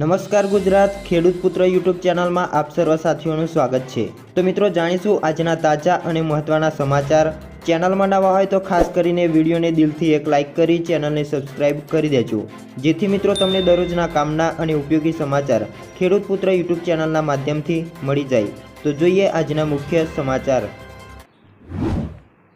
નમસ્કાર ગુજરાત ખેડૂત પુત્ર યુટ્યુબ ચેનલમાં આપ સર્વ સાથીઓનું સ્વાગત છે. તો મિત્રો જાણીશું આજના તાજા અને મહત્ત્વના સમાચાર. ચેનલમાં નવા હોય તો ખાસ કરીને વિડીયોને દિલથી એક લાઇક કરી, ચેનલને સબસ્ક્રાઇબ કરી દેજો. જેથી મિત્રો તમને દરરોજના કામના અને ઉપયોગી સમાચાર ખેડૂત પુત્ર યુટ્યુબ ચેનલના માધ્યમથી મળી જાય. તો જોઈએ આજના મુખ્ય સમાચાર.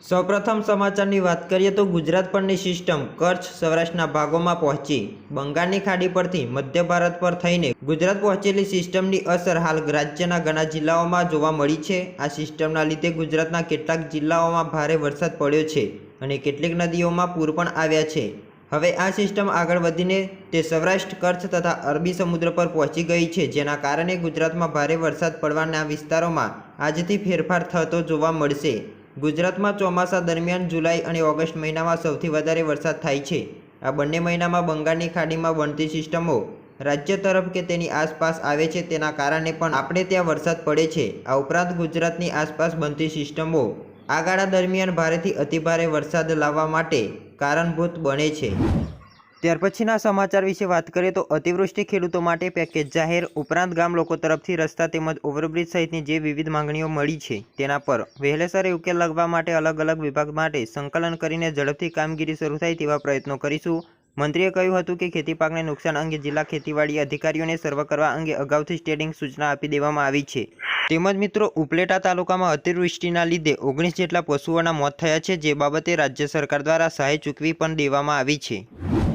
સૌપ્રથમ સમાચારની વાત કરીએ તો ગુજરાત પરની સિસ્ટમ કચ્છ સૌરાષ્ટ્રના ભાગોમાં પહોંચી. બંગાળની ખાડી પરથી મધ્ય ભારત પર થઈને ગુજરાત પહોંચેલી સિસ્ટમની અસર હાલ રાજ્યના ઘણા જિલ્લાઓમાં જોવા મળી છે. આ સિસ્ટમના લીધે ગુજરાતના કેટલાક જિલ્લાઓમાં ભારે વરસાદ પડ્યો છે અને કેટલીક નદીઓમાં પૂર પણ આવ્યા છે. હવે આ સિસ્ટમ આગળ વધીને તે સૌરાષ્ટ્ર, કચ્છ તથા અરબી સમુદ્ર પર પહોંચી ગઈ છે, જેના કારણે ગુજરાતમાં ભારે વરસાદ પડવાના વિસ્તારોમાં આજથી ફેરફાર થતો જોવા મળશે. ગુજરાતમાં ચોમાસા દરમિયાન જુલાઈ અને ઓગસ્ટ મહિનામાં સૌથી વધારે વરસાદ થાય છે. આ બંને મહિનામાં બંગાળની ખાડીમાં બનતી સિસ્ટમો રાજ્ય તરફ કે તેની આસપાસ આવે છે તેના કારણે પણ આપણે ત્યાં વરસાદ પડે છે. આ ઉપરાંત ગુજરાતની આસપાસ બનતી સિસ્ટમો આ ગાળા દરમિયાન ભારેથી અતિભારે વરસાદ લાવવા માટે કારણભૂત બને છે. ત્યાર પછીના સમાચાર વિશે વાત કરીએ તો અતિવૃષ્ટિ ખેડૂતો માટે પેકેજ જાહેર. ઉપરાંત ગામ લોકો તરફથી રસ્તા તેમજ ઓવરબ્રિજ સહિતની જે વિવિધ માંગણીઓ મળી છે તેના પર વહેલેસરે ઉકેલ લાવવા માટે અલગ અલગ વિભાગ માટે સંકલન કરીને ઝડપથી કામગીરી શરૂ થાય તેવા પ્રયત્નો કરીશું. મંત્રીએ કહ્યું હતું કે ખેતી પાકને નુકસાન અંગે જિલ્લા ખેતીવાડી અધિકારીઓને સર્વ કરવા અંગે અગાઉથી સ્ટેડિંગ સૂચના આપી દેવામાં આવી છે. તેમજ મિત્રો, ઉપલેટા તાલુકામાં અતિવૃષ્ટિના લીધે ઓગણીસ જેટલા પશુઓના મોત થયા છે, જે બાબતે રાજ્ય સરકાર દ્વારા સહાય ચૂકવી પણ દેવામાં આવી છે.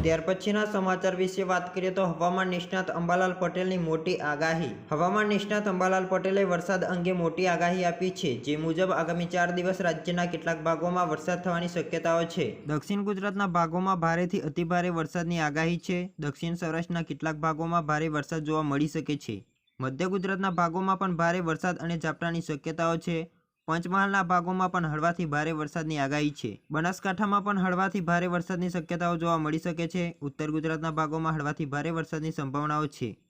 ત્યાર પછીના સમાચાર વિશે વાત કરીએ તો હવામાન નિષ્ણાત અંબાલાલ પટેલની મોટી આગાહી. હવામાન નિષ્ણાત અંબાલાલ પટેલે વરસાદ અંગે મોટી આગાહી આપી છે, જે મુજબ આગામી ચાર દિવસ રાજ્યના કેટલાક ભાગોમાં વરસાદ થવાની શક્યતાઓ છે. દક્ષિણ ગુજરાતના ભાગોમાં ભારેથી અતિભારે વરસાદની આગાહી છે. દક્ષિણ સૌરાષ્ટ્રના કેટલાક ભાગોમાં ભારે વરસાદ જોવા મળી શકે છે. મધ્ય ગુજરાતના ભાગોમાં પણ ભારે વરસાદ અને ઝાપટાની શક્યતાઓ છે. પંચમહાલના ભાગોમાં પણ હળવાથી ભારે વરસાદની આગાહી છે. બનાસકાંઠામાં પણ હળવાથી ભારે વરસાદની શક્યતાઓ જોવા મળી શકે છે. ઉત્તર ગુજરાતના ભાગોમાં હળવાથી ભારે વરસાદની સંભાવનાઓ છે.